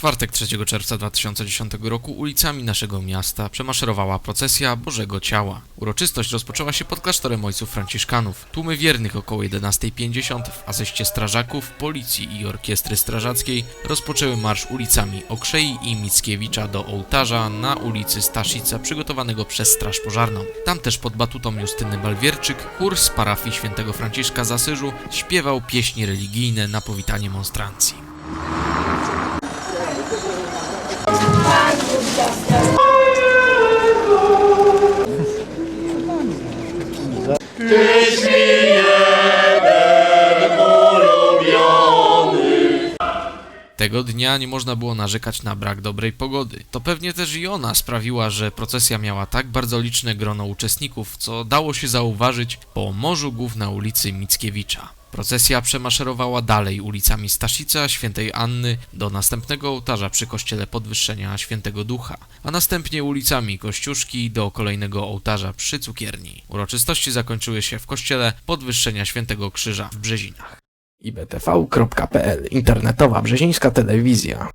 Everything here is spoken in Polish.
czwartek 3 czerwca 2010 roku ulicami naszego miasta przemaszerowała procesja Bożego Ciała. Uroczystość rozpoczęła się pod klasztorem ojców franciszkanów. Tłumy wiernych około 11.50 w asyście strażaków, policji i orkiestry strażackiej rozpoczęły marsz ulicami Okrzei i Mickiewicza do ołtarza na ulicy Staszica przygotowanego przez Straż Pożarną. Tam też pod batutą Justyny Balwierczyk chór z parafii świętego Franciszka z Asyżu śpiewał pieśni religijne na powitanie monstrancji. Düşmüş Tego dnia nie można było narzekać na brak dobrej pogody. To pewnie też i ona sprawiła, że procesja miała tak bardzo liczne grono uczestników, co dało się zauważyć po morzu głów na ulicy Mickiewicza. Procesja przemaszerowała dalej ulicami Staszica, Świętej Anny do następnego ołtarza przy kościele Podwyższenia Świętego Ducha, a następnie ulicami Kościuszki do kolejnego ołtarza przy Cukierni. Uroczystości zakończyły się w kościele Podwyższenia Świętego Krzyża w Brzezinach. ibtv.pl Internetowa brzezińska telewizja.